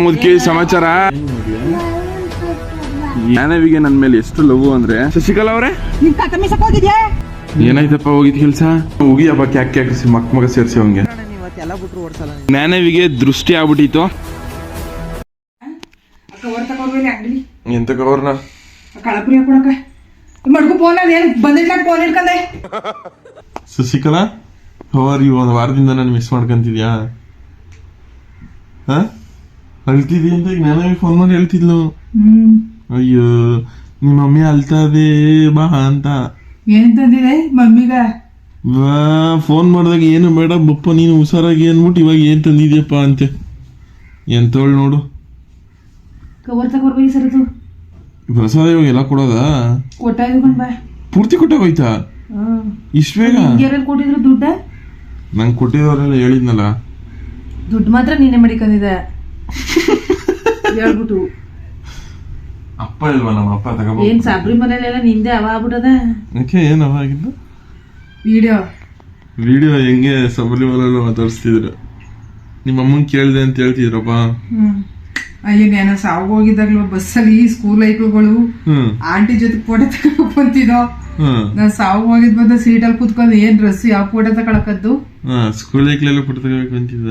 ಮುದುಕಿ ಸಮಾಚಾರ? ಜ್ಞಾನವಿಗೆ ನನ್ನ ಮೇಲೆ ಎಷ್ಟು ಲವ್ ಅಂದ್ರೆ? ಶಶಿಕಲಾ ಅವರೇ? ಏನಾಯ್ತಪ್ಪ ಹೋಗಿದ್ ಕೆಲ್ಸ? ಹೋಗಿ ಹಬ್ಬ ಕ್ಯಾಕ್ ಕ್ಯಾಕ್ ಮಕ್ ಮಗ ಸೇರಿಸಿ ಅವಂಗೆ ಜ್ಞಾನವಿಗೆ ದೃಷ್ಟಿ ಆಗ್ಬಿಟ್ಟಿತ್ತು. ಎಂತ ಕವರ್ನ ಕಳಪುರಿ ಹಾಕೊಳಕ ಮಡ್ಕು ಫೋನ್ ಅಲ್ಲಿ ಏನ್ ಬಂದಿಟ್ಲಾಕ ಫೋನ್ ಇಟ್ಕಂದೆ ಶಶಿಕಲಾ ಕವರ್ ಇವ್ ಒಂದು ವಾರದಿಂದ ನಾನು ಮಿಸ್ ಮಾಡ್ಕೊಂತಿದ್ಯಾ? ಹಾ? ಅಳ್ತಿದ್ದಿ ಅಂತ ಈಗ ನನಗೆ ಫೋನ್ ಮಾಡಿ ಹೇಳ್ತಿದ್ಲು. ಅಯ್ಯೋ ನಿಮ್ಮ ಮಮ್ಮಿ ಅಳ್ತದೆ ಬಾ ಅಂತ. ಏನ್ ತಂದಿದೆ ಮಮ್ಮಿಗ? ಆ ಫೋನ್ ಮಾಡಿದಾಗ ಏನು ಬೇಡ ಬಪ್ಪ ನೀನು ಹುಷಾರಾಗಿ ಅಂದ್ಬಿಟ್ಟು ಇವಾಗ ಏನು ತಂದಿದ್ಯಪ್ಪ ಅಂತೆ. ಹೇಳಿ ನೋಡು. ಕವರ್ ತಗೊರ್ಬೇಕು ಸರದು ಪ್ರಸಾದ ಇವಾಗ ಎಲ್ಲ ಕೊಡೋದಾ? ಕೊಟ್ಟಾಯ್ದು ಕಣ್ ಬಾ. ಪೂರ್ತಿ ಕೊಟ್ಟಾಗೋಯ್ತಾ? ಇಷ್ಟು ಬೇಗ? ಯಾರ್ಯಾರು ಕೊಟ್ಟಿದ್ರು ದುಡ್ಡ? ನಂಗೆ ಕೊಟ್ಟಿದವರೆಲ್ಲ ಹೇಳಿದ್ನಲ್ಲ. ದುಡ್ಡು ಮಾತ್ರ ನೀನೆ ಮಡಿಕೊಂಡಿದೆ ಹೇಳ್ಬಿಟ್ಟು ಅಪ್ಪ ಇಲ್ವಾ ನಮ್ಮ ಅಪ್ಪ ತಗೋಬೋದು ಏನ್ ಸಾಬ್ರಿ ಮನೇಲೆಲ್ಲ ನಿಂದೆ ಅವ ಆಗ್ಬಿಟ್ಟದ? ಯಾಕೆ ಅವ ಆಗಿದ್ದು? ವಿಡಿಯೋ ವಿಡಿಯೋ ಹೆಂಗೆ ಸಬರಿಮಲೆಲ್ಲ ಮಾತಾಡಿಸ್ತಿದ್ರು? ನಿಮ್ಮ ಅಮ್ಮನ್ ಕೇಳಿದೆ ಅಂತ ಹೇಳ್ತಿದ್ರಪ್ಪ. ಹ್ಮ್. ಅಯ್ಯೋ ನಾನು ಸಾವು ಹೋಗಿದ್ದಾಗ್ಲೂ ಬಸ್ಸಲ್ಲಿ ಸ್ಕೂಲ್ ಐಕ್ಳುಗಳು ಆಂಟಿ ಜೊತೆ ಫೋಟೋ ತಗೊಳಕ್ ಬಂತಿದೋ ನಾನು ಸಾವು ಹೋಗಿದ್ ಬಂದ ಸೀಟಲ್ಲಿ ಕುತ್ಕೊಂಡು ಏನ್ ಡ್ರೆಸ್ ಯಾವ ಫೋಟೋ ತಗೊಳಕದ್ದು? ಸ್ಕೂಲ್ ಐಕ್ಲೆಲ್ಲ ಫೋಟೋ ತಗೋಬೇಕು ಅಂತಿದ್ದ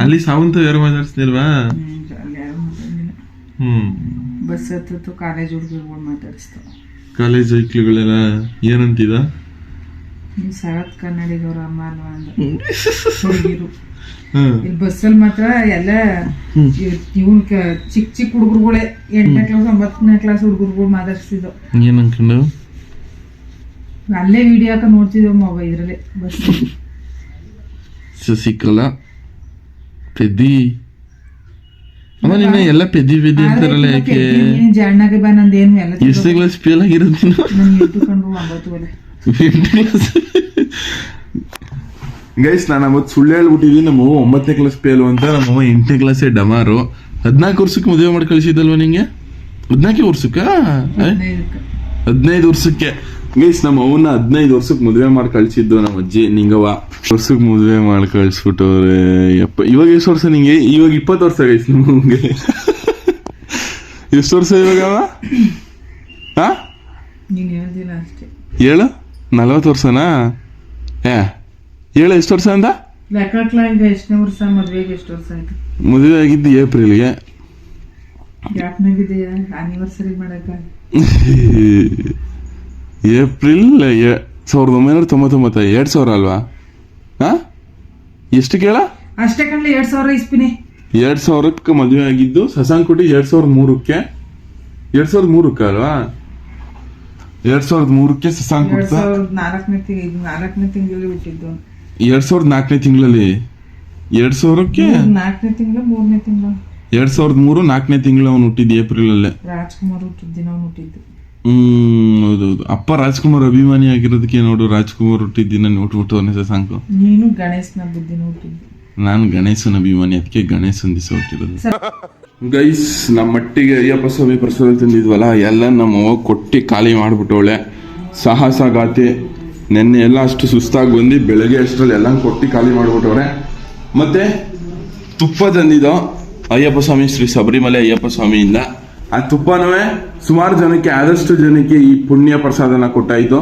ಅಲ್ಲಿ ಸಾವಂತ ಯಾರು ಮಾತಾಡ್ಸ್ತಿಲ್ವಾ ಹ್ಮ್. ಬಸ್ ಹತ್ತು ಕಾಲೇಜ್ ಹುಡುಗರುಗಳು ಮಾತಾಡಿಸ್ತಾವ ಕಾಲೇಜ್ ಐಕ್ಳುಗಳೆಲ್ಲ ಏನಂತಿದ? ನೀವು ಸರತ್ ಕನ್ನಡಿಗವ್ರ ಅಮ್ಮ ಅಲ್ವಾ ಹುಡುಗಿರು. ಇಲ್ಲಿ ಬಸ್ಸಲ್ಲಿ ಮಾತ್ರ ಎಲ್ಲ ಇವನ್ ಚಿಕ್ಕ ಚಿಕ್ಕ ಹುಡುಗರುಗಳೇ ಎಂಟನೇ ಕ್ಲಾಸ್ ಒಂಬತ್ತನೇ ಕ್ಲಾಸ್ ಹುಡುಗರುಗಳು ಮಾತಾಡ್ಸಿದ್ದು ಏನ್ ಅನ್ಕೊಂಡು ಅಲ್ಲೇ ವಿಡಿಯೋ ಹಾಕ ನೋಡ್ತಿದ್ವಿ ಮೊಬೈಲ್ ಇದ್ರಲ್ಲೇ ಬಸ್ ಸಿಕ್ಕಲ್ಲ. ಪೆದ್ದಿ. ಅಮ್ಮ ನಿನ್ನ ಎಲ್ಲ ಪೆದ್ದಿ ಪೆದ್ದಿ ಅಂತಾರಲ್ಲ ಯಾಕೆ? ಜಾಣ್ಣಾಗೆ ಬಾ ನಂದೇನು ಎಲ್ಲ ಇಷ್ಟು ನೀನು? ನಾನು ಇಟ್ಟುಕೊಂಡು ಒಂಬತ್ತು ಒಲೆ ಗೈಸ್ ನಾನು ಅವತ್ತು ಸುಳ್ಳು ಹೇಳ್ಬಿಟ್ಟಿದ್ದೀನಿ ನಮ್ಮ ಅವ್ವ ಒಂಬತ್ತನೇ ಕ್ಲಾಸ್ ಪೇಲು ಅಂತ ನಮ್ಮ ಅವ್ವ ಎಂಟನೇ ಕ್ಲಾಸೇ ಡಮಾರು. ಹದಿನಾಲ್ಕು ವರ್ಷಕ್ಕೆ ಮದುವೆ ಮಾಡಿ ಕಳಿಸಿದಲ್ವ ನಿಂಗೆ? ಹದಿನಾಲ್ಕೇ ವರ್ಷಕ್ಕ? ಹದಿನೈದು ವರ್ಷಕ್ಕೆ. ಗೈಸ್ ನಮ್ಮ ಅವನ್ನ ಹದಿನೈದು ವರ್ಷಕ್ಕೆ ಮದುವೆ ಮಾಡಿ ಕಳಿಸಿದ್ದು ನಮ್ಮ ಅಜ್ಜಿ ನಿಂಗವ್ವ. ವರ್ಷಕ್ಕೆ ಮದುವೆ ಮಾಡಿ ಕಳಿಸ್ಬಿಟ್ಟವ್ರೆ. ಯಪ್ಪ ಇವಾಗ ಎಷ್ಟು ವರ್ಷ ನಿಂಗೆ? ಇವಾಗ ಇಪ್ಪತ್ತು ವರ್ಷ ಗೈಸ್ ನಮಗೆ ಎಷ್ಟು ವರ್ಷ ಇವಾಗ ಅವ? ನಲವತ್ತು ವರ್ಷನಾ? ಏ ಹೇಳ ಎಷ್ಟು ವರ್ಷ ಅಂದ? ಲೆಕ್ಕಕ್ಲ ಈಗ ಎಷ್ಟನೇ ವರ್ಷ ಮದ್ವೆಗೆ ಎಷ್ಟು ವರ್ಷ ಆಯ್ತು? ಮದುವೆ ಆಗಿದ್ದು ಏಪ್ರಿಲ್ಗೆ ಆನಿವರ್ಸರಿ ಮಾಡಕ ಏಪ್ರಿಲ್ ಸಾವಿರದ ಒಂಬೈನೂರ ತೊಂಬತ್ತೊಂಬತ್ತ ಎರಡು ಸಾವಿರ ಅಲ್ವಾ? ಹಾ ಎಷ್ಟು ಕೇಳ? ಅಷ್ಟೇ ಕಣ್ಲಿ ಎರಡ್ ಸಾವಿರ ಇಸ್ಪಿನಿ. ಎರಡು ಸಾವಿರಕ್ಕೆ ಮದುವೆ ಆಗಿದ್ದು ಸಸಾಂಕೋಟಿ ಎರಡು ಸಾವಿರದ ಮೂರಕ್ಕೆ. ಎರಡು ಸಾವಿರದ ಮೂರಕ್ಕೆ ಅಲ್ವಾ? ಎರಡು ಸಾವಿರದ ಮೂರಕ್ಕೆ ಎರಡ್ ಸಸಾಂಕೋಟ ಸಾವಿರದ ನಾಲ್ಕನೇ ತಿಂಗಳು ನಾಲ್ಕನೇ ತಿಂಗಳಲ್ಲಿ ಬಿಟ್ಟಿದ್ದು. ಎರಡ್ ಸಾವಿರದ ನಾಲ್ಕನೇ ತಿಂಗಳಲ್ಲಿ? ಎರಡ್ ಸಾವಿರಕ್ಕೆ? ನಾಲ್ಕನೇ ತಿಂಗಳು ಮೂರನೇ ತಿಂಗಳು. ಎರಡ್ ಸಾವಿರದ ಮೂರು ನಾಲ್ಕನೇ ತಿಂಗಳು ಅವ್ನು ಹುಟ್ಟಿದ್ದು ಏಪ್ರಿಲಲ್ಲೇ. ರಾಜ್ಕುಮಾರ್ ಹುಟ್ಟಿದ ದಿನ ಅವ್ನು ಹುಟ್ಟಿದ್ದು. ಹ್ಮ್ ಹೌದೌದು ಅಪ್ಪ ರಾಜ್ಕುಮಾರ್ ಅಭಿಮಾನಿ ಆಗಿರೋದಕ್ಕೆ ನೋಡು ರಾಜ್ಕುಮಾರ್ ಹುಟ್ಟಿದ ದಿನ ನೋಟ್ಬಿಟ್ಟು ಸಸಾಂಕು ನೀನು ಗಣೇಶನ ಬುದ್ಧಿನ ಹುಟ್ಟಿದ್ದು. ನಾನು ಗಣೇಶನ ಅಭಿಮಾನಿ ಅದಕ್ಕೆ ಗಣೇಶನ ದಿವಸ ಹುಟ್ಟಿರೋದು. ಗೈಸ್ ನಮ್ಮ ಮಟ್ಟಿಗೆ ಅಯ್ಯಪ್ಪ ಸ್ವಾಮಿ ಪ್ರಸಾದ ತಂದಿದ್ವಲ್ಲ ಎಲ್ಲ ನಮ್ಮ ಅವ್ವ ಕೊಟ್ಟಿ ಖಾಲಿ ಮಾಡಿಬಿಟ್ಟವಳೆ. ಸಾಹಸ ಗಾತಿ ನೆನ್ನೆ ಎಲ್ಲ ಅಷ್ಟು ಸುಸ್ತಾಗಿ ಬಂದು ಬೆಳಗ್ಗೆ ಅಷ್ಟರಲ್ಲಿ ಎಲ್ಲ ಕೊಟ್ಟಿ ಖಾಲಿ ಮಾಡಿಬಿಟ್ಟವ್ರೆ. ಮತ್ತೆ ತುಪ್ಪ ತಂದಿದ್ದೋ ಅಯ್ಯಪ್ಪ ಸ್ವಾಮಿ, ಶ್ರೀ ಶಬರಿಮಲೆ ಅಯ್ಯಪ್ಪ ಸ್ವಾಮಿಯಿಂದ. ಆ ತುಪ್ಪನೂ ಸುಮಾರು ಜನಕ್ಕೆ, ಆದಷ್ಟು ಜನಕ್ಕೆ ಈ ಪುಣ್ಯ ಪ್ರಸಾದನ ಕೊಟ್ಟಾಯಿತು.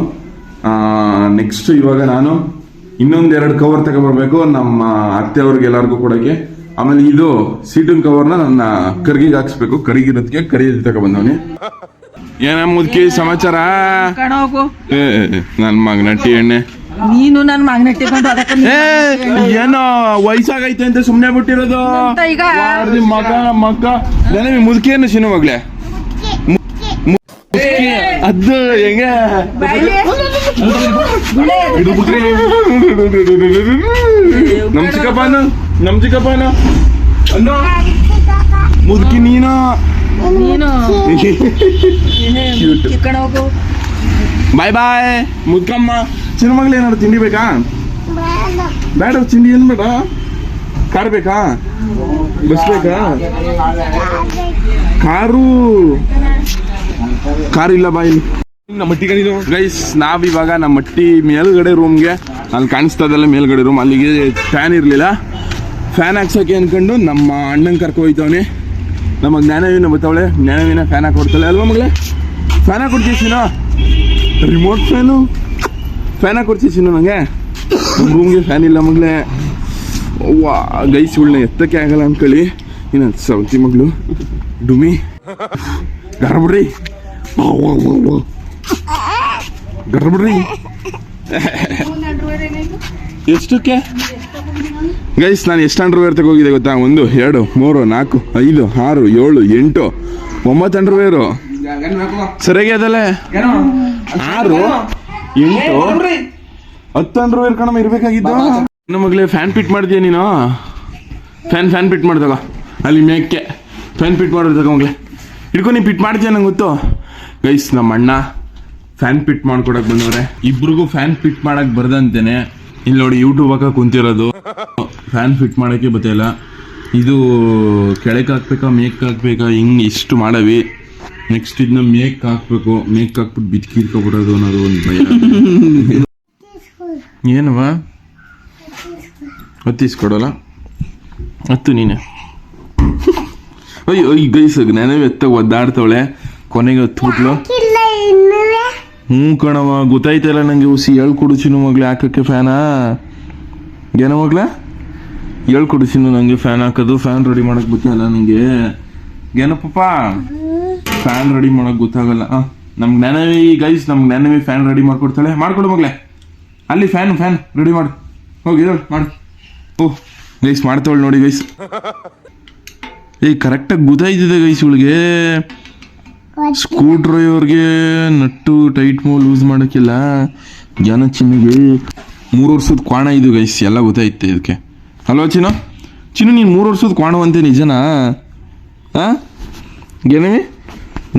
ನೆಕ್ಸ್ಟ್ ಇವಾಗ ನಾನು ಇನ್ನೊಂದೆರಡು ಕವರ್ ತಗೊಬರ್ಬೇಕು ನಮ್ಮ ಅತ್ತೆಯವ್ರಿಗೆ ಎಲ್ಲರಿಗೂ ಕೊಡಕ್ಕೆ. ಆಮೇಲೆ ಇದು ಸೀಟಿನ ಕವರ್ನ ನನ್ನ ಕರ್ಗಿಗೆ ಹಾಕ್ಸ್ಬೇಕು. ಕರಿಗಿರೋದಕ್ಕೆ ಕರಿ ತಗೊಬಂದವನಿ. ಏನ ಮುದ್ಕಿ ಸಮಾಚಾರ? ನನ್ ಏ ನನ್ನ ಮಗನಟ್ಟಿ ಎಣ್ಣೆ. ನೀನು ನನ್ನ ಮಗ್ನಟ್ಟಿ ಏನೋ ವಯಸ್ಸಾಗೈತೆ ಅಂತ ಸುಮ್ನೆ ಬಿಟ್ಟಿರೋದು? ಮಗ ಮಗ ನನಗೆ ಮುದುಕಿ ಏನು ಸಿನಿಮಾ ಮಗ್ಲೆ ಅದು ಹೆಂಗೆ? ನಮ್ ಚಿಕ್ಕಪ್ಪನ? ನಮ್ ಚಿಕ್ಕಪ್ಪನ ಅಣ್ಣ? ಮುದುಕಿ ನೀನಾ? ಬಾಯ್ ಬಾಯ್ ಮುದ್ಕಮ್ಮ. ಚಿನ್ನ ಮಗಳು ಏನಾದ್ರು ತಿಂಡಿ ಬೇಕಾ? ಬೇಡ ತಿಂಡಿ ಏನು ಬೇಡ? ಕಾರ್ ಬೇಕಾ? ಬಸ್ ಬೇಕಾ? ಕಾರು? ಕಾರ್ ಇಲ್ಲ ಬಾಯ್ ನಮ್ಮ ಮಟ್ಟಿ ಕಣಿದು ಗೈಸ್ ನಾವಿವಾಗ ನಮ್ಮ ಮಟ್ಟಿ ಮೇಲ್ಗಡೆ ರೂಮ್ಗೆ ಅಲ್ಲಿ ಕಾಣಿಸ್ತಾ ಇದಲ್ಲ ಮೇಲ್ಗಡೆ ರೂಮ್ ಅಲ್ಲಿಗೆ ಫ್ಯಾನ್ ಇರಲಿಲ್ಲ. ಫ್ಯಾನ್ ಹಾಕ್ಸೋಕೆ ಅಂದ್ಕೊಂಡು ನಮ್ಮ ಅಣ್ಣನ ಕರ್ಕೊ ಹೋಯ್ತವನೆ ನಮ್ಮ ಜ್ಞಾನವೀನ ಬರ್ತಾವಳೆ ಜ್ಞಾನವೀನ ಫ್ಯಾನ್ ಹಾಕೊಡ್ತಾಳೆ ಅಲ್ವಾ ಮಗಳೇ? ಫ್ಯಾನ್ ಹಾಕೊಡ್ತೀಸಿನೋ ರಿಮೋಟ್ ಫ್ಯಾನು ಫ್ಯಾನ್ ಹಾಕೊಡ್ತೀಸಿನೋ ನನಗೆ ನಮ್ಮ ರೂಮ್ಗೆ ಫ್ಯಾನ್ ಇಲ್ಲ ಮಗಳೇ. ವಾ ಗೈಸ್ಗಳನ್ನ ಎತ್ತಕ್ಕೆ ಆಗಲ್ಲ ಅನ್ಕೊಳ್ಳಿ. ಇನ್ನು ಸೌತಿ ಮಗಳು. ಡುಮಿ. ಗರ್ಬಿಡ್ರಿ ಗರ್ಬಿಡ್ರಿ ಎಷ್ಟಕ್ಕೆ? ಗೈಸ್, ನಾನು ಎಷ್ಟು ಅಂಡರ್ವೇರ್ ತಗೋಗಿದೆ ಗೊತ್ತಾ? ಒಂದು, ಎರಡು, ಮೂರು, ನಾಲ್ಕು, ಐದು, ಆರು, ಏಳು, ಎಂಟು, ಒಂಬತ್ತು ಅಂಡರ್ವೇರು ಸರಿಯಾಗಿ ಅದಲ್ಲೇ? ಆರು, ಎಂಟು, ಹತ್ತು ಅಂಡರ್ವೇರ್ ಕಣಮ್ಮ ಇರಬೇಕಾಗಿದ್ದು ನಮ್ಮ ಮಗಳೇ ಫ್ಯಾನ್ ಫಿಟ್ ಮಾಡಿದ್ಯಾ ನೀನು? ಫ್ಯಾನ್ ಫ್ಯಾನ್ ಫಿಟ್ ಮಾಡ್ದಲ್ಲ ಅಲ್ಲಿ ಮೇಕೆ ಫ್ಯಾನ್ ಫಿಟ್ ಮಾಡಿರ್ತಕ್ಕ ಮಗಳೇ. ಹಿಡ್ಕೊ, ನೀನು ಫಿಟ್ ಮಾಡ್ತೀಯ ನಂಗೆ ಗೊತ್ತು? ಗೈಸ್, ನಮ್ಮ ಅಣ್ಣ ಫ್ಯಾನ್ ಫಿಟ್ ಮಾಡ್ಕೊಡಕ್ಕೆ ಬಂದವ್ರೆ. ಇಬ್ರಿಗೂ ಫ್ಯಾನ್ ಫಿಟ್ ಮಾಡಕ್ ಬರ್ದಂತೇನೆ. ಇಲ್ಲಿ ನೋಡಿ ಯೂಟ್ಯೂಬ್ ಹಾಕ ಕುಂತಿರೋದು. ಫ್ಯಾನ್ ಫಿಟ್ ಮಾಡೋಕ್ಕೆ ಬತ್ತಿಲ್ಲ ಇದು ಕೆಳಕ್ಕೆ ಹಾಕ್ಬೇಕಾ, ಮೇಕ್ ಹಾಕ್ಬೇಕಾ, ಹಿಂಗೆ ಇಷ್ಟು ಮಾಡವಿ. ನೆಕ್ಸ್ಟ್ ಇದನ್ನ ಮೇಕ್ ಹಾಕ್ಬೇಕು. ಮೇಕ್ ಹಾಕ್ಬಿಟ್ಟು ಬಿತ್ಕೀರ್ಕೊಬಿಡೋದು ಅನ್ನೋದು ಒಂದು ಭಯ. ಏನವ ಹತ್ತಿಸ್ಕೊಡಲ್ಲ ಹತ್ತು ನೀನೆ. ಅಯ್ಯೋ, ಈ ಗೈಸಗ್ ನೆನವೆ ಎತ್ತ ಒದ್ದಾಡ್ತವಳೆ. ಕೊನೆಗೆ ಹತ್ಬಿಟ್ಲು ಹ್ಞೂ ಕಣವ ಗೊತ್ತಾಯ್ತಲ್ಲ ನಂಗೆ ಉಸಿ. ಹೇಳ್ಕೊಡು ಚಿನ್ನು ಮಗ್ಳು, ಹಾಕಕ್ಕೆ ಫ್ಯಾನಾ ಏನೋ ಮಗ್ಳ? ಹೇಳ್ಕೊಡು ನನಗೆ ನಂಗೆ ಫ್ಯಾನ್ ಹಾಕೋದು. ಫ್ಯಾನ್ ರೆಡಿ ಮಾಡಕ್ ಗೊತ್ತಾಗಲ್ಲ ನಂಗೆ. ಏನಪ್ಪಪ್ಪ ಫ್ಯಾನ್ ರೆಡಿ ಮಾಡಕ್ ಗೊತ್ತಾಗಲ್ಲ. ನಮ್ಮ ನಮ್ ಜ್ಞಾನವಿ ಗೈಸ್ ನಮ್ ನೆನವಿ ಫ್ಯಾನ್ ರೆಡಿ ಮಾಡ್ಕೊಡ್ತಾಳೆ. ಮಾಡ್ಕೊಡು ಮಗ್ಲೆ. ಅಲ್ಲಿ ಫ್ಯಾನ್ ಫ್ಯಾನ್ ರೆಡಿ ಮಾಡು. ಹೋಗಿ ಮಾಡ್ ಮಾಡು. ಓ ಗೈಸ್ ಮಾಡ್ತಾವಳು ನೋಡಿ ಗೈಸ್ ಏಯ್ ಕರೆಕ್ಟಾಗಿ ಗೊತ್ತಾಯ್ತಿದೆ ಗೈಸ್ ಇವಳಿಗೆ. ಸ್ಕ್ರೂ ಡ್ರೈವರ್ಗೆ ನಟ್ಟು ಟೈಟ್ ಮೋಲ್ ಯೂಸ್ ಮಾಡೋಕ್ಕಿಲ್ಲ ಜನ ಚಿನ್ನಿಗೆ ಮೂರು ವರ್ಷದ ಕ್ವಾಣ ಇದು ಗೈಸ್ ಎಲ್ಲ ಗೊತ್ತಾಯ್ತು ಇದಕ್ಕೆ. ಅಲ್ವಾ ಚಿನ್ನು? ಚಿನ್ನು ನೀನು ಮೂರು ವರ್ಷದ ಕ್ವಾಣವಂತೆ ನಿಜನಾ? ಹಾಂ ಏನವಿ?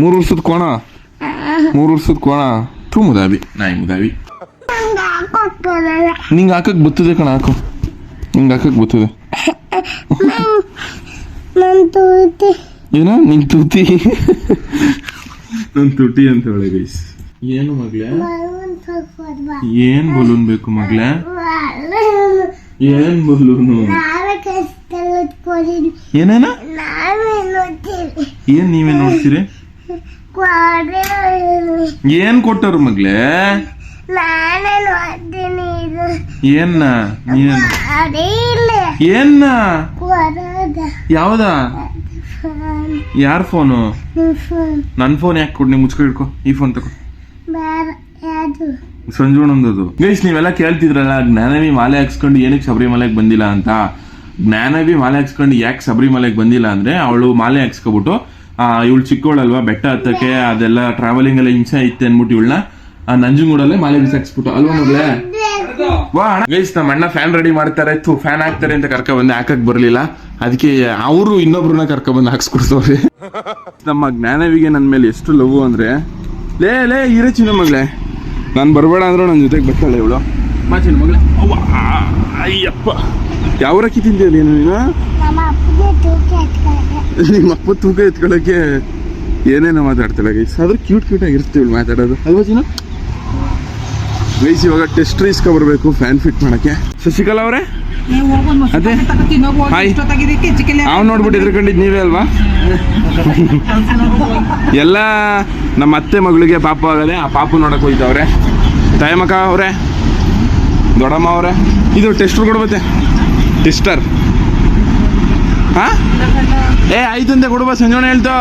ಮೂರು ವರ್ಷದ ಕೋಣ ಮೂರು ವರ್ಷದ ಕೋಣ ಥೂ ಮುದಾವಿ ನಾಯಿ ಮುದಾವಿ ನಿಂಗೆ ಹಾಕಕ್ಕೆ ಬತ್ತದೆ ಕಣ ಹಾಕು. ನಿಂಗೆ ಹಾಕಕ್ಕೆ ಬತ್ತದೆ ಏನ ನಿನ್ ತುಟಿ ನನ್ನ ತುಟಿ ಅಂತ ಹೇಳಿ ಗೈಸ್. ಏನು ಮಗ್ಲೆ? ಏನ್ ಬಲೂನ್ ಬೇಕು ಮಗ್ಲೆ? ಏನ್ ಬಲೂನು ಏನೇನ? ಏನ್ ನೀವೇ ನೋಡ್ತೀರಿ? ಏನ್ ಕೊಟ್ಟರು ಮಗ್ಲೆ? ಏನ್ನ? ನೀನ್ ಏನ್ನ? ಯಾವ್ದ? ಯಾರ್ ಫೋನು? ನನ್ನ ನನ್ ಫೋನ್ ಯಾಕೆ ಕೊಡ್ ನೀವು ಮುಚ್ಕೊ ಇಟ್ಕೊ ಈ ಫೋನ್ ತಗೋ ಸಂಜುಣಂದದು ಗೈಸ್, ನೀವೆಲ್ಲ ಕೇಳ್ತಿದ್ರಲ್ಲ, ಜ್ಞಾನವಿ ಮಾಲೆ ಹಾಕ್ಸ್ಕೊಂಡು ಏನಕ್ಕೆ ಶಬರಿಮಲೆಗೆ ಬಂದಿಲ್ಲ ಅಂತ? ಜ್ಞಾನವಿ ಮಾಲೆ ಹಾಕ್ಸ್ಕೊಂಡು ಯಾಕೆ ಶಬರಿಮಲೆಗೆ ಬಂದಿಲ್ಲ ಅಂದ್ರೆ, ಅವಳು ಮಾಲೆ ಹಾಕ್ಸ್ಕೊಬಿಟ್ಟು ಇವಳು ಚಿಕ್ಕವಳಲ್ವಾ ಬೆಟ್ಟ ಹತ್ತಕ್ಕೆ, ಅದೆಲ್ಲ ಟ್ರಾವೆಲಿಂಗ್ ಎಲ್ಲ ಹಿಂಸೆ ಐತೆ ಅನ್ಬಿಟ್ಟು ಇವಳನ್ನ ನಂಜುಗೂಡಲ್ಲೇ ಮಾಲೆ ಬಿಸಾಕ್ಸ್ಬಿಟ್ಟು. ಅಲ್ವಾ ಮಗಳೇ? ವಾ ಗೈಸ್, ನಮ್ಮ ಅಣ್ಣ ಫ್ಯಾನ್ ರೆಡಿ ಮಾಡ್ತಾರೆ. ತು ಫ್ಯಾನ್ ಹಾಕ್ತಾರೆ ಅಂತ ಕರ್ಕ ಬಂದೆ. ಹಾಕಕ್ ಬರ್ಲಿಲ್ಲ. ಅದಕ್ಕೆ ಅವರು ಇನ್ನೊಬ್ರನ್ನ ಕರ್ಕ ಬಂದು ಹಾಕ್ಸ್ಕೊಡ್ತವ್ರಿ ನಮ್ಮ ಜ್ಞಾನವಿಗೆ ನನ್ನ ಮೇಲೆ ಎಷ್ಟು ಲವ್ ಅಂದ್ರೆ, ಲೇ ಲೇ, ಇರೇ ಚಿನ್ನ ಮಗಳೇ. ನಾನು ಬರಬೇಡ ಅಂದ್ರೆ ನನ್ನ ಜೊತೆಗೆ ಬರ್ತಾಳೆ ಇವಳು. ಮಾಚಿನ ಮಗಳೇ. ಅವ್ವ ಅಯ್ಯಪ್ಪ. ಯಾವ ರಕ್ಕಿ ತಿಂತೀಯ ನೀನು ನೀನು? ನಮ್ಮ ಅಪ್ಪ ತೂಕ ಎತ್ಕೊಳ್ಳೋಕೆ ಏನೇನೋ ಮಾತಾಡ್ತಾಳೆ ಗೈಸ್. ಆದ್ರೆ ಕ್ಯೂಟ್ ಕ್ಯೂಟ್ ಆಗಿರ್ತೀವಿ ಇವಳು ಮಾತಾಡೋದು. ಅಲ್ವಾ ಚಿನ್ನ ಗೈಸ್ ಇವಾಗ ಟೆಸ್ಟ್ ರೀಸ್ಕ ಬರಬೇಕು ಫ್ಯಾನ್ ಫಿಟ್ ಮಾಡೋಕ್ಕೆ. ಶಶಿಕಲಾ ಅವರೇ? ಅದೇ. ಹಾಯ್. ಅವ್ನು ನೋಡ್ಬಿಟ್ಟು ಎದ್ರಕೊಂಡಿದ್ದು ನೀವೇ ಅಲ್ವಾ? ಎಲ್ಲ ನಮ್ಮ ಅತ್ತೆ ಮಗಳಿಗೆ ಪಾಪ ಆಗದೆ ಆ ಪಾಪು ನೋಡಕ್ ಹೋಯ್ತವ್ರೆ. ತಾಯಮ್ಮಕ್ಕ ಅವರೇ ದೊಡ್ಡಮ್ಮ ಅವರೇ ಇದು ಟೆಸ್ಟರ್ ಕೊಡ್ಬತ್ತೆ. ಟೆಸ್ಟರ್ ಹಾ? ಏ ಆಯ್ತು ಅಂತ ಕೊಡ್ಬ ಸಂಜೋಣ ಹೇಳ್ತು.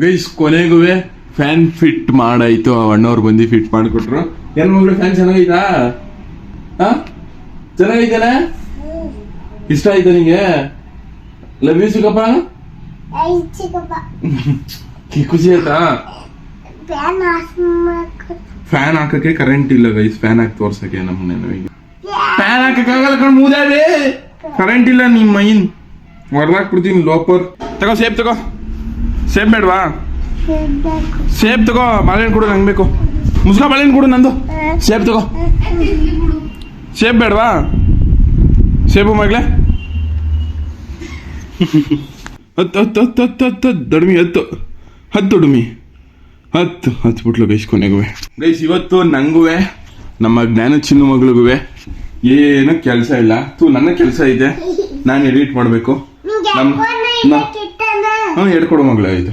ಗೈಸ್ ಕೊನೆಗುವೆ ಫ್ಯಾನ್ ಫಿಟ್ ಮಾಡಾಯ್ತು. ಆ ಅಣ್ಣವ್ರು ಬಂದು ಫಿಟ್ ಮಾಡಿಕೊಟ್ರು. ಎಲ್ಲ ಮಗಳು ಫ್ಯಾನ್ ಚೆನ್ನಾಗೈತಾ ಹಾ? ಚೆನ್ನಾಗೈತಾನ ಇಷ್ಟ ಆಯ್ತಾ ನಿಂಗೆ? ಲವ್ ಯು ಚಿಕ್ಕಪ್ಪ? ಖುಷಿ ಆಯ್ತಾ? ಫ್ಯಾನ್ ಹಾಕಕ್ಕೆ ಕರೆಂಟ್ ಇಲ್ಲ ಗೈಸ್ ಫ್ಯಾನ್ ಹಾಕಿ ತೋರ್ಸಕ್ಕೆ ನಮ್ಮನೆ ನಮಗೆ ಫ್ಯಾನ್ ಹಾಕಕ್ಕಾಗಲ್ಲ ಕಣ್ ಮೂದಾವೆ ಕರೆಂಟ್ ಇಲ್ಲ ನಿಮ್ಮ ಮೈನ್ ಹೊರ್ದಾಕ್ಬಿಡ್ತೀನಿ ಲೋಪರ್ ತಗೋ ಸೇಬ್ ತಗೋ. ಸೇಬ್ ಬೇಡವಾ? ಸೇಫ್ ಸೇಬ್ ತಗೋ ಬಾಳೆಹಣ್ಣು ಕೊಡು ನಂಗೆ ಬೇಕು. ಮುಸ್ಕ ಬಾಳೆಹಣ್ಣು ಕೊಡು ನಂದು. ಸೇಬ್ ತಗೋ. ಸೇಬ್ ಬೇಡವಾ? ಸೇಬು ಮಗಳೇ ಹತ್ತು ಹತ್ತು ಹತ್ತು ಹತ್ತು ಹತ್ತು ಹತ್ತು ದೊಡ್ಮಿ ಹತ್ತು. ಹತ್ತು ದುಡ್ಮಿ ಹತ್ತು ಹತ್ತು ಬಿಟ್ಲು ಗೈಸ್ ಕೊನೆಗುವೆ. ಗೈಸ್ ಇವತ್ತು ನಂಗುವೆ ನಮ್ಮ ಜ್ಞಾನ ಚಿನ್ನ ಮಗಳಿಗೂ ಏನು ಕೆಲಸ ಇಲ್ಲ. ತೂ ನನ್ನ ಕೆಲಸ ಇದೆ. ನಾನು ಎಡಿಟ್ ಮಾಡಬೇಕು. ನಮ್ಮ ಹ್ಞೂ ಹೇಳ್ಕೊಡು ಮಗಳ ಇದು.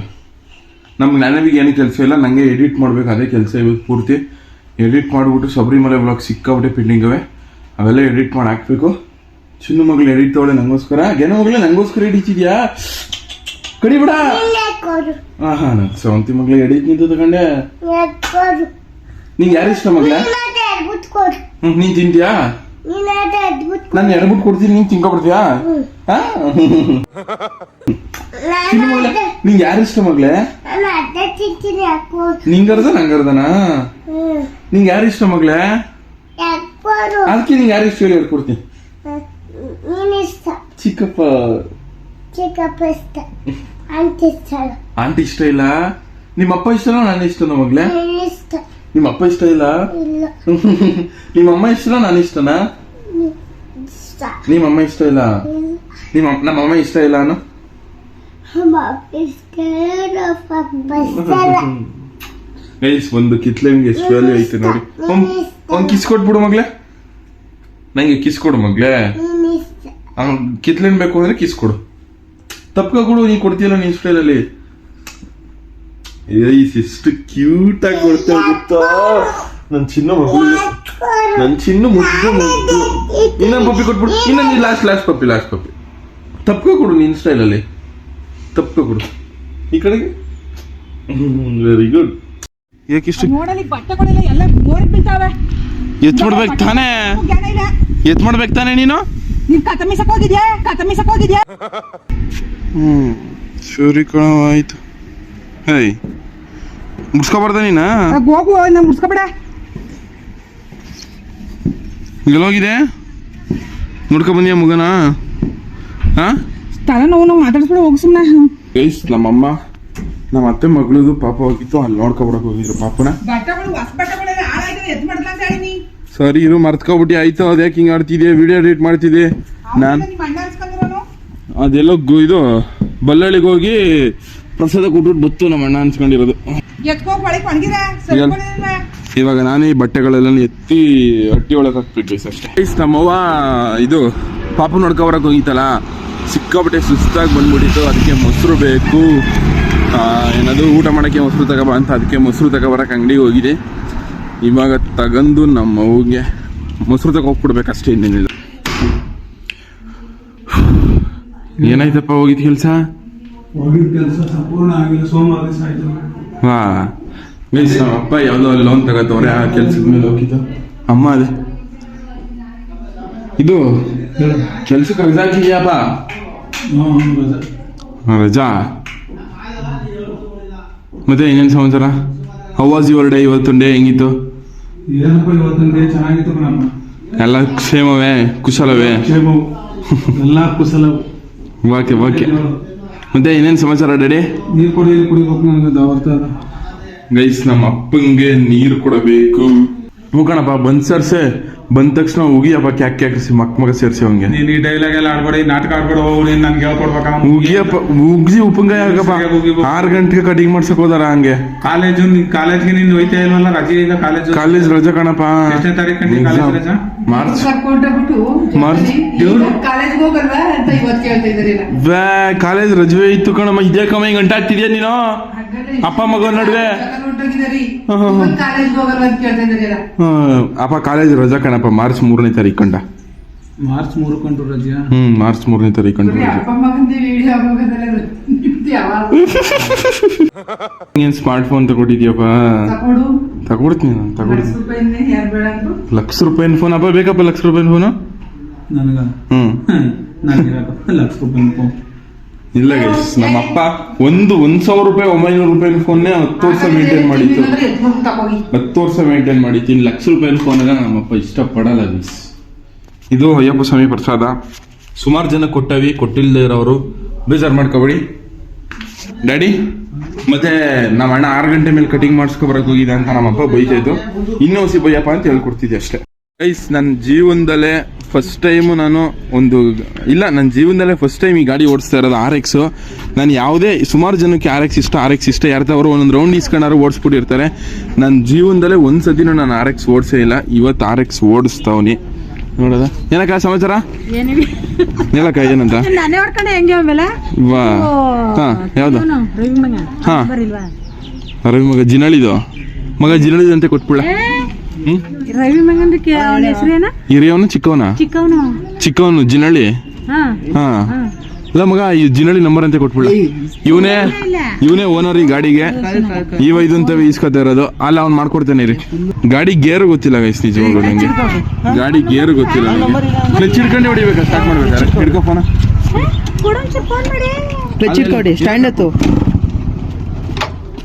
ನಮ್ಮ ಜ್ಞಾನವಿಗೆ ಏನು ಕೆಲಸ ಇಲ್ಲ. ನನಗೆ ಎಡಿಟ್ ಮಾಡಬೇಕು ಅದೇ ಕೆಲಸ ಇವತ್ತು ಪೂರ್ತಿ. ಎಡಿಟ್ ಮಾಡಿಬಿಟ್ಟು ಶಬರಿಮಲೆ ಬ್ಲಾಗ್ ಸಿಕ್ಕಾಬಿಟ್ಟೆ ಪೆಂಡಿಂಗ್ ಅವೆ ಅವೆಲ್ಲ ಎಡಿಟ್ ಮಾಡಿ ಹಾಕ್ಬೇಕು. ಚಿನ್ನ ಮಗಳು ಎಡಿಟ್ ತೊಗೊಳ್ಳೆ ನಂಗೋಸ್ಕರ. ಏನೋ ಮಗಳೇ ನಂಗೋಸ್ಕರ ಎಡಿತಿದ್ಯಾ ಕಡಿಬಿಡ ಹಾ ಹಾ ನಾನು ಸವಂತಿ ಮಗಳ ಎಡಿಟ್ ನಿಂತು ತಗೊಂಡೆ ನಿಂಗೆ ಯಾರು ಇಷ್ಟ ಮಗಳ? ಹ್ಮ್ ನೀನ್ ತಿಂತೀಯಾ? ನಾನು ಎರಡು ಬಿಟ್ಟು ನಾನು ಎಡ್ಬಿಟ್ಟು ಕೊಡ್ತೀನಿ ನೀನ್ ತಿನ್ಕೊಬಿಡ್ತೀಯಾ? ಹಾ ಚಿನ್ನು ನಾನು ಮಗಳೇ ನಿಂಗೆ ಯಾರು ಇಷ್ಟ ಮಗಳೇ? ನಾನು ನಿಂಗರ್ದ ನಂಗರ್ದನಾ? ನಿಂಗೆ ಯಾರು ಇಷ್ಟ ಮಗಳೇ? ಅದಕ್ಕೆ ನಿಂಗೆ ಯಾರಿಗೆ ಹೇಳ್ಕೊಡ್ತೀನಿ ಇಷ್ಟ. ಚಿಕ್ಕಪ್ಪ. ಚಿಕ್ಕಪ್ಪ ಇಷ್ಟ. ಆಂಟಿ ಇಷ್ಟ ಆಂಟಿ ಇಷ್ಟ ಇಲ್ಲ? ನಿಮ್ಮ ಅಪ್ಪ ಇಷ್ಟ ನಾನು ಇಷ್ಟ ಮಗ್ಲೆ ನೀನ್ ಇಷ್ಟ. ನಿಮ್ಮ ಅಪ್ಪ ಇಷ್ಟ ಇಲ್ಲ? ನಿಮ್ಮ ಅಮ್ಮ ಇಷ್ಟ ನಾನು ಇಷ್ಟನಾ? ಇಷ್ಟ. ನಿಮ್ಮ ಅಮ್ಮ ಇಷ್ಟ ಇಲ್ಲ? ನಿಮ್ಮ ನಮ್ಮ ಅಮ್ಮ ಇಷ್ಟ ಇಲ್ಲ ಗೈಸ್ ಒಂದು ಕಿತ್ಲೆ ಎಷ್ಟು ವ್ಯಾಲ್ಯೂ ಐತೆ ನೋಡಿ. ಒಂದ್ ಕಿಸ್ ಕೊಟ್ಬಿಡು ಮಗ್ಲೆ. ನಂಗೆ ಕಿಸ್ ಕೊಡು ಮಗ್ಲೆ. ಕಿತ್ಲಿನ್ ಕಿತ್ಲೆನ್ ಬೇಕು ಅಂದ್ರೆ ಕಿಸ್ ಕೊಡು. ತಪ್ಕ ಕೊಡು ನೀ ಕೊಡ್ತೀಯಲ್ಲ ನೀನ್ ಸ್ಟೈಲಲ್ಲಿ ಏ ಎಷ್ಟು ಕ್ಯೂಟ್ ಆಗಿ ಕೊಡ್ತಾ ಗೊತ್ತಾ ನನ್ ಚಿನ್ನ ಮಗು ನನ್ ಚಿನ್ನ ಮುದ್ದು ಮುದ್ದು. ಇನ್ನೊಂದು ಪಪ್ಪಿ ಕೊಟ್ಬಿಡು. ಇನ್ನೊಂದು ಲಾಸ್ಟ್ ಲಾಸ್ಟ್ ಪಪ್ಪಿ ಲಾಸ್ಟ್ ಪಪ್ಪಿ. ತಪ್ಕ ಕೊಡು ನಿನ್ ಸ್ಟೈಲಲ್ಲಿ ತಪ್ಕ ಕೊಡು ಈ ಕಡೆಗೆ? ವೆರಿ ಗುಡ್ ಯಾಕಿಷ್ಟು ನೋಡಲಿ ಕೊಡಲ್ಲ ಎಲ್ಲ ಮೋರಿ ಬೀಳ್ತಾವೆ ಎತ್ ಬಿಡ್ಬೇಕು ತಾನೇ. ಎತ್ ಮಾಡ್ಬೇಕು ತಾನೆ ನೀನು? ನೀನ್ ಕಥ ಮೀಸಕ್ ಹೋಗಿದ್ಯಾ ಕಥ ಮೀಸಕ್ ಹೋಗಿದ್ಯಾ ಹ್ಮ್ ಸರಿ ಕಣ ಆಯ್ತು. ಹೇಯ್ ಮುಡ್ಸ್ಕೊಬಾರ್ದ ನೀನ? ಹೋಗು ನಾ ಮುಡ್ಸ್ಕೊಬೇಡ ಎಲ್ಲೋಗಿದೆ ನೋಡ್ಕೊ ಬಂದಿಯ ಮಗನ? ಹಾ ತಲೆ ನೋವು ನಾವು ಮಾತಾಡಿಸ್ಬಿಡ ಹೋಗು ಸುಮ್ಮನೆ ಗೈಸ್ ನಮ್ಮಮ್ಮ ನಮ್ಮ ಅತ್ತೆ ಮಗಳದು ಪಾಪ ಹೋಗಿತ್ತು ಅಲ್ಲಿ ನೋಡ್ಕೊಬಿಡಕ್ ಹೋಗಿದ್ರು ಪಾಪನ. ಬಟ್ಟೆಗಳು ಹೊಸ ಬಟ್ಟೆಗಳೆಲ್ಲ ಎತ್ ಮಾಡ್ಲಾ ಹೇಳಿ ಸರಿ ಇನ್ನು ಮರ್ತ್ಕೊಬಿಟ್ಟು. ಆಯ್ತು ಅದ್ಯಾಕೆ ಹಿಂಗೆ ಆಡ್ತಿದ್ದೆ ವಿಡಿಯೋ ಎಡಿಟ್ ಮಾಡ್ತಿದ್ದೆ ನಾನು ಅದೆಲ್ಲೋ ಇದು ಬಳ್ಳಾಳಿಗೆ ಹೋಗಿ ಪ್ರಸಾದ ಕೊಟ್ಬಿಟ್ಟು ಬತ್ತು ನಮ್ಮ ಅಣ್ಣ ಅನ್ಸ್ಕೊಂಡಿರೋದು. ಇವಾಗ ನಾನೇ ಈ ಬಟ್ಟೆಗಳೆಲ್ಲ ಎತ್ತಿ ಹಟ್ಟಿ ಒಳಗೆ ಹಾಕ್ಬಿಟ್ಟು ಅಷ್ಟೇ. ನಮ್ಮವ್ವ ಇದು ಪಾಪ ನೋಡ್ಕೊಬರಕ್ ಹೋಗಿತ್ತಲ್ಲ? ಸಿಕ್ಕಾಪಟ್ಟೆ ಸುಸ್ತಾಗಿ ಬಂದ್ಬಿಟ್ಟಿತ್ತು. ಅದಕ್ಕೆ ಮೊಸರು ಬೇಕು. ಏನದು ಊಟ ಮಾಡೋಕ್ಕೆ ಮೊಸರು ತಗೋಬಾ ಅಂತ ಅದಕ್ಕೆ ಮೊಸರು ತಗೋಬರಕ್ಕೆ ಅಂಗಡಿಗೆ ಹೋಗಿದೆ ಇವಾಗ ತಗಂದು ನಮ್ಮ ಅವ್ಗೆ ಮೊಸರು ತಗೋ ಹೋಗ್ಬಿಡ್ಬೇಕಷ್ಟೇ ಇನ್ನೇನಿಲ್ಲ. ಏನಾಯ್ತಪ್ಪ ಹೋಗಿದ್ ಕೆಲಸ? ಹೋಗಿದ ಕೆಲಸ ಸಂಪೂರ್ಣ ಆಗಿಲ್ಲ ಸೋಮವಾರ ದಿವಸ ಆಯ್ತು. ಹಾ. ಗೈಸ್ ನಮ್ಮ ಅಪ್ಪ ಯಾವುದೋ ಲೋನ್ ತಗೋತವ್ರೆ ಆ ಕೆಲ್ಸದ ಮೇಲೆ ಹೋಗಿದ್ದು. ಅಮ್ಮ ಅದೇ. ಇದು ಕೆಲ್ಸಕ್ಕೆ ರಜಾ ಹಾಕಿದ್ಯಾಪ ರಜಾ? ಮತ್ತೆ ಇನ್ನೇನು ಸಮಾಚಾರ? ಹವಾಜ್ ಯುವರ್ ಡೇ ಇವತ್ತು ಡೇ ಹೆಂಗಿತ್ತು? ಏನಪ್ಪ ಇವತ್ತಿನ ಡೇ ಚೆನ್ನಾಗಿತ್ತು ಕಣಮ್ಮ. ಎಲ್ಲ ಕ್ಷೇಮವೇ? ಕುಶಲವೇ? ಕ್ಷೇಮವು. ಎಲ್ಲ ಕುಶಲವು. Okay okay. ಮತ್ತೆ ಇನ್ನೇನು ಸಮಾಚಾರ ಡೇಡಿ ನೀರು ಕುಡಿ ಕುಡಿಬೇಕು ನನಗೆ ದಾವರ್ತ. ಗೈಸ್ ನಮ್ಮ ಅಪ್ಪಂಗೆ ನೀರು ಕೊಡಬೇಕು. ಹ್ಞೂ ಕಣಪ್ಪ ಬಂದ್ ಸರ್ಸೆ. ಬಂದ ತಕ್ಷಣ ಉಗಿಯಪ್ಪ ಕ್ಯಾಕ್ ಕ್ಯಾಕ್ಸಿ ಮಕ್ ಮಗ ಸೇರ್ಸಿ ಅವಂಗೆ ನೀನು ಈ ಡೈಲಾಗ್ ಎಲ್ಲ ಆಡ್ಬೇಡಿ ನಾಟಕ ಆಡ್ಬೇಡ ಹೋಗು ನೀನು ನನ್ಗೆ ಹೇಳ್ಕೊಡ್ಬೇಕ ಉಗಿಯಪ್ಪ ಉಗ್ಜಿ ಉಪ್ಪಂಗಾಯ ಆಗಪ್ಪ. ಆರು ಗಂಟೆಗೆ ಕಟಿಂಗ್ ಮಾಡ್ಸಕ್ ಹೋದಾರ ಹಂಗೆ. ಕಾಲೇಜು ಕಾಲೇಜ್ಗೆ ನೀನು ಹೋಯ್ತಾ ಇಲ್ವಲ್ಲ ರಜೆ ಈಗ ಕಾಲೇಜು? ಕಾಲೇಜ್ ರಜಾ ಕಣಪ್ಪ. ಎಷ್ಟನೇ ತಾರೀಕು ಕಾಲೇಜ್ ರಜಾ? ಮಾರ್ಚ್. ಮಾರ್ಚ್. ಕಾಲೇಜ್ ಹೋಗಲ್ವಾ ಅಂತ ಇವತ್ತು ಕೇಳ್ತಾ ಇದಾರಿಲ್ಲ ವ್ಯಾ ಕಾಲೇಜ್ ರಜೆ ಇತ್ತು ಕಣಮ್ಮ ಇದೇ ಕಮ್ಮ ಹಿಂಗ್ ಗಂಟೆ ಆಗ್ತಿದ್ಯಾ ನೀನು? ಅಪ್ಪ ಮಗ ನಡುವೆ. ಅಪ್ಪ ಕಾಲೇಜ್ ರಜಾ ಕಣಪ್ಪ ಮಾರ್ಚ್ ಮೂರನೇ ತಾರೀಕು ಕಂಡ? ಮಾರ್ಚ್ ಮೂರು ಕಂಡು ರಜೆ. ಹ್ಮ್ ಮಾರ್ಚ್ ಮೂರನೇ ತಾರೀಕು ಕಂಡು ಏನ್ ಸ್ಮಾರ್ಟ್ ಫೋನ್ ತಗೊಂಡಿದ್ಯಪ್ಪ. ತಗೊಡು. ತಗೊಡ್ತೀನಿ ನಾನು ಲಕ್ಷ ತಗೊಡ್ತೀನಿ ಲಕ್ಷ ರೂಪಾಯಿನ ಫೋನ್ ಅಪ್ಪ ಬೇಕಪ್ಪ ಲಕ್ಷ ರೂಪಾಯಿ ಫೋನು ನನಗ? ಹ್ಮ್. ನನಗೆ ಲಕ್ಷ ರೂಪಾಯಿ ಫೋನ್ ಇಲ್ಲ ಗೈಸ್ ನಮ್ಮ ಅಪ್ಪ ಒಂದು ಒಂದ್ ಸಾವಿರ ರೂಪಾಯಿ ಒಂಬೈನೂರು ರೂಪಾಯಿ ಫೋನ್ನೇ ಹತ್ತು ವರ್ಷ ಮೇಂಟೈನ್ ಮಾಡಿತ್ತು ಹತ್ತು ವರ್ಷ ಮೇಂಟೈನ್ ಮಾಡಿತ್ತು ಇನ್ನು ಲಕ್ಷ ರೂಪಾಯಿ ಫೋನ್ ಎಲ್ಲ ನಮ್ಮಪ್ಪ ಇಷ್ಟಪಡಲ್ಲ ಗೈಸ್. ಇದು ಅಯ್ಯಪ್ಪ ಸ್ವಾಮಿ ಪ್ರಸಾದ. ಸುಮಾರು ಜನ ಕೊಟ್ಟವಿ ಕೊಟ್ಟಿಲ್ಲದೆ ಇರೋರು. ಬೇಜಾರು ಮಾಡ್ಕೋಬೇಡಿ. ಡ್ಯಾಡಿ ಮತ್ತೆ ನಮ್ಮ ಅಣ್ಣ ಆರು ಗಂಟೆ ಮೇಲೆ ಕಟಿಂಗ್ ಮಾಡಿಸ್ಕೊಬರಕ್ ಹೋಗಿದೆ ಅಂತ ನಮ್ಮಪ್ಪ ಇದ್ದು. ಇನ್ನೂ ಸಿ ಬೈಯಪ್ಪ ಅಂತ ಹೇಳ್ಕೊಡ್ತಿದ್ದೆ ಅಷ್ಟೇ. ಗೈಸ್ ನನ್ನ ಜೀವನದಲ್ಲೇ ಫಸ್ಟ್ ಟೈಮು ನಾನು ಒಂದು ಇಲ್ಲ ನನ್ನ ಜೀವನದಲ್ಲೇ ಫಸ್ಟ್ ಟೈಮ್ ಈ ಗಾಡಿ ಓಡಿಸ್ತಾ ಇರೋದು ಆರ್ ಎಕ್ಸು ನಾನು ಯಾವುದೇ ಸುಮಾರು ಜನಕ್ಕೆ ಆರ್ ಎಕ್ಸ್ ಇಷ್ಟ ಆರ್ ಎಕ್ಸ್ ಇಷ್ಟ. ಯಾರ್ದವರು ಒಂದೊಂದು ರೌಂಡ್ ಇಸ್ಕೊಂಡಾರು ಓಡಿಸ್ಬಿಟ್ಟಿರ್ತಾರೆ. ನನ್ನ ಜೀವನದಲ್ಲೇ ಒಂದು ಸತಿನೂ ನಾನು ಆರ್ ಎಕ್ಸ್ ಓಡಿಸೇ ಇಲ್ಲ. ಇವತ್ತು ಆರ್ ಎಕ್ಸ್ ಓಡಿಸ್ತಾವನಿ. ನೋಡೋದ? ಏನಕ್ಕ ಸಮಾಚಾರ? ಏನಕ್ಕ ಏನಂತ? ವಾ. ಹಾ ಯಾವ್ದು? ಇವನು ರವಿ ಮಗ. ಹಾ. ರವಿ ಮಗ ಜಿನಳಿದು? ಮಗ ಜಿನಳಿದಂತೆ ಕೊಟ್ಬಿಡ. ರವಿ ಮಗಂದಕ್ಕೆ ಅವನ ಹೆಸರೇನ? ಹಿರಿಯವನು ಚಿಕ್ಕವನ? ಚಿಕ್ಕವನು. ಚಿಕ್ಕವನು ಜಿನಳಿ ಹಾ. ಹಾ. ಇಲ್ಲ ಮಗ ಈ ಜಿನಳಿ ನಂಬರ್ ಅಂತ ಕೊಟ್ಬಿಡ. ಇವನೇ ಇವನೇ ಓನರ್ ಈ ಗಾಡಿಗೆ. ಈ ವೈದಂತ ಇಸ್ಕೊತಾ ಇರೋದು. ಅಲ್ಲ ಅವ್ನು ಮಾಡ್ಕೊಡ್ತೇನೆ ರೀ ಗಾಡಿ ಗೇರ್ ಗೊತ್ತಿಲ್ಲ ಗೈಸ್ ನಿಜವಾಗ್ಲು ನಂಗೆ. ಗಾಡಿ ಗೇರ್ ಗೊತ್ತಿಲ್ಲ ಕ್ಲಚ್ ಹಿಡ್ಕೊಂಡೆ ಹೊಡಿಬೇಕಾ? ಸ್ಟಾರ್ಟ್ ಮಾಡ್ಬೇಕಾರೆ ಹಿಡ್ಕೋ ಫೋನ ಕೊಡೊಂಚೂರು ಫೋನ್ ಮಾಡಿ. ಕ್ಲಚ್ ಹಿಡ್ಕೊಡಿ ಸ್ಟ್ಯಾಂಡ್ ಅತ್ತು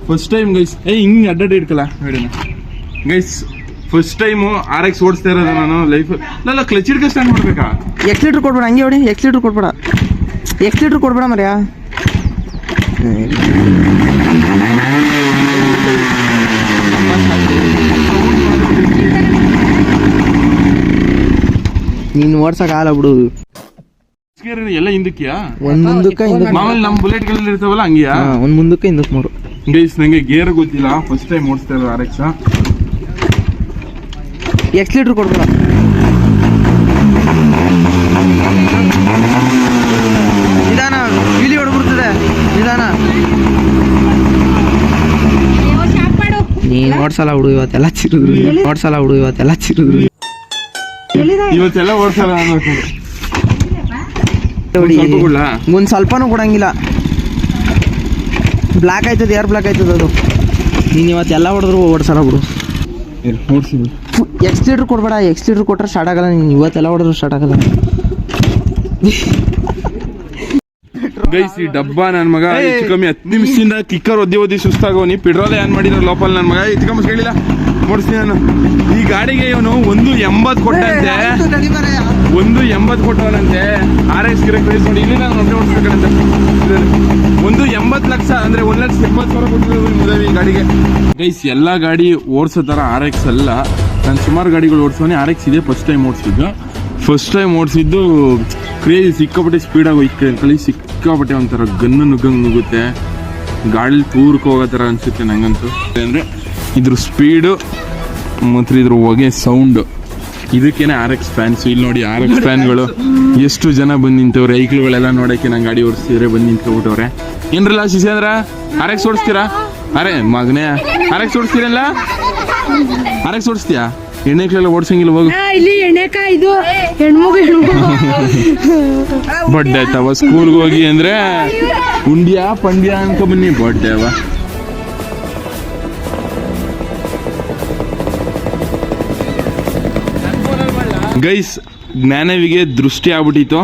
ಫಸ್ಟ್ ಟೈಮ್ ಗೈಸ್ ಏ ಹಿಂಗೆ ಅಡ್ಡಾಡಿ ಹಿಡ್ಕಲ್ಲ ಹೇಳಿ guys first time R X ಓಡಿಸ್ತಾ ಇರೋದು ನಾನು ಲೈಫ್ ಅಲ್ಲ ಕ್ಲಚ್ ಹಿಡ್ಕ ಸ್ಟ್ಯಾಂಡ್ ಮಾಡ್ಬೇಕಾ? ಎಕ್ಸ್ ಲೀಟ್ರ್ ಕೊಡ್ಬೇಡ ಹಂಗೆ ಹೊಡಿ ಎಕ್ಸ್ ಲೀಟ್ರ್ ಕೊಡ್ಬೇಡ. ಎಕ್ಸ್ ಲೀಟ್ರ್ ಕೊಡ್ಬೇಡ ಮರ್ಯಾ. ನೀನು ಓಡ್ಸಕ್ ಆಗಲ್ಲ ಬಿಡು ಎಲ್ಲ ಹಿಂದಕ್ಕಿಯಾ? ಒಂದ್ ಮುಂದಕ್ಕೆ ಹಿಂದಕ್ಕೆ ಮಾಮೂಲಿ ನಮ್ಮ ಬುಲೆಟ್ಗಳಲ್ಲಿ ಇರ್ತಾವಲ್ಲ ಹಂಗಿಯಾ? ಒಂದ್ ಮುಂದಕ್ಕೆ ಹಿಂದಕ್ಕೆ ಮೂರು. ಗೈಸ್ ನಂಗೆ ಗೇರ್ ಗೊತ್ತಿಲ್ಲ ಫಸ್ಟ್ ಟೈಮ್ ಓಡಿಸ್ತಾ ಇರೋದು ಆರ್ ಎಕ್ಸ್ ಎಕ್ಸ್ ಲೀಟ್ರ್ ಕೊಡ್ಬೋದ ನಿಧಾನ ಇಲಿ ಹೊಡ್ಬಿಡ್ತದೆ. ನಿಧಾನ. ನೀ ಓಡ್ಸಲ್ಲ ಹುಡು ಇವತ್ತೆಲ್ಲ ಚಿರಿದ್ರು ಓಡ್ಸಲ್ಲ ಹುಡು ಇವತ್ತೆಲ್ಲ ಚಿರಿದ್ರು ಇವತ್ತೆಲ್ಲ ಓಡ್ಸಲ್ಲ? ಒಂದ್ ಸ್ವಲ್ಪನೂ ಕೊಡಂಗಿಲ್ಲ. ಬ್ಲಾಕ್ ಆಯ್ತದ ಏರ್ ಬ್ಲಾಕ್ ಆಯ್ತದ ಅದು? ನೀನ್ ಇವತ್ತೆಲ್ಲ ಹೊಡೆದ್ರು ಓಡ್ಸಲ್ಲ ಬಿಡು. ಓಡಿಸಿ ಎಕ್ಸ್ ಲೀಟ್ರ್ ಕೊಡ್ಬೇಡ ಎಕ್ಸ್ ಲೀಟ್ರ್ ಕೊಟ್ಟರೆ ಸ್ಟಾರ್ಟ್ ಆಗಲ್ಲ ನೀನ್ ಇವತ್ತೆಲ್ಲ ಹೊಡೆದ್ರು ಸ್ಟಾರ್ಟ್ ಆಗಲ್ಲ. ಗೈಸ್ ಈ ಡಬ್ಬ ನನ್ನ ಮಗ ಹೆಚ್ಚು ಕಮ್ಮಿ ಹತ್ತು ನಿಮಿಷದಿಂದ ಕಿಕ್ಕರ್ ಒದ್ದಿ ಒದ್ದಿ ಸುಸ್ತಾಗೋನಿ ಪೆಟ್ರೋಲ್ ಏನ್ ಮಾಡಿದ್ರು ಲೋಪಲ್ ನನ್ನ ಮಗ. ಹೆಚ್ಚು ಕಮ್ಮಿ ಕೇಳಿಲ್ಲ? ಓಡಿಸ್ತೀನಿ ನಾನು. ಈ ಗಾಡಿಗೆ ಇವನು ಒಂದು ಎಂಬತ್ ಕೊಟ್ಟಂತೆ. ಒಂದು ಎಂಬತ್ತು ಕೊಟ್ಟವನಂತೆ ಆರ್ ಎಕ್ಸ್ ಗಿರಕ್ ಪ್ರೈಸ್ ನೋಡಿ ಇಲ್ಲಿ ನಾನು ನೋಡಿ ಓಡಿಸ್ಬೇಕಂತೆ ಒಂದು ಎಂಬತ್ ಲಕ್ಷ ಅಂದ್ರೆ ಒಂದು ಲಕ್ಷ ಎಪ್ಪತ್ತು ಸಾವಿರ ಕೊಟ್ಟಿದ್ದೀವಿ ಮುದವಿ ಗಾಡಿಗೆ. ಗೈಸ್ ಎಲ್ಲಾ ಗಾಡಿ ಓಡಿಸೋ ತರ ಆರ್ ಎಕ್ಸ್ ಅಲ್ಲ. ನಾನು ಸುಮಾರು ಗಾಡಿಗಳು ಓಡಿಸೋನೆ ಆರ್ ಎಕ್ಸ್ ಇದೆ ಫಸ್ಟ್ ಟೈಮ್ ಓಡಿಸಿದ್ದು. ಫಸ್ಟ್ ಟೈಮ್ ಓಡಿಸಿದ್ದು ಕ್ರೇಜಿ ಸಿಕ್ಕಾಪಟ್ಟೆ ಸ್ಪೀಡಾಗಿ ಹೋಯ್ತು ಕಳಿ ಸಿಕ್ಕಾಪಟ್ಟೆ ಒಂಥರ ಗನ್ನು ನುಗ್ಗಂಗೆ ನುಗ್ಗುತ್ತೆ. ಗಾಡಿ ತೂರ್ಕ್ ಹೋಗೋ ಥರ ಅನ್ಸುತ್ತೆ ನಂಗಂತೂ. ಅಂದರೆ ಇದ್ರ ಸ್ಪೀಡು ಮತ್ತು ಇದ್ರ ಹೊಗೆ ಸೌಂಡು ಇದಕ್ಕೇನೆ ಆರ್ ಎಕ್ಸ್ ಫ್ಯಾನ್ಸ್ ಇಲ್ಲಿ ನೋಡಿ ಆರ್ ಎಕ್ಸ್ ಫ್ಯಾನ್ಗಳು ಎಷ್ಟು ಜನ ಬಂದು ನಿಂತವ್ರೆ? ಐಕ್ಳುಗಳೆಲ್ಲ ನೋಡೋಕ್ಕೆ ನಂಗೆ ಗಾಡಿ ಓಡಿಸ್ತಿದ್ರೆ ಬಂದು ನಿಂತ್ಕೊಬಿಟ್ಟವ್ರೆ. ಏನ್ರಲ್ಲ ಶಿಶೇಂದ್ರ ಆರ್ ಎಕ್ಸ್ ಓಡಿಸ್ತೀರಾ? ಅರೆ ಮಗನೇ. ಆರ್ ಎಕ್ಸ್ ಓಡಿಸ್ತೀರಲ್ಲ? ಆರ್ ಎಕ್ಸ್ ಓಡಿಸ್ತೀಯಾ? ಎಣ್ಣೆಕ್ಲೆಲ್ಲ ಓಡಿಸಂಗಿಲ್ಲ ಹೋಗು. ಇಲ್ಲಿ ಎಣ್ಣೆಕ ಇದು ಹೆಣ್ಮಗು ಹೆಣ್ಮಗು. ಬಡ್ಡೆ ಆಯ್ತವ ಸ್ಕೂಲ್ಗೆ ಹೋಗಿ ಅಂದ್ರೆ ಉಂಡ್ಯಾ ಪಂಡ್ಯ ಅನ್ಕೊ ಬನ್ನಿ. ಬಡ್ಡೆ ಅವ. ಗೈಸ್, ಜ್ಞಾನವಿಗೆ ದೃಷ್ಟಿ ಆಗ್ಬಿಟ್ಟಿತ್ತು.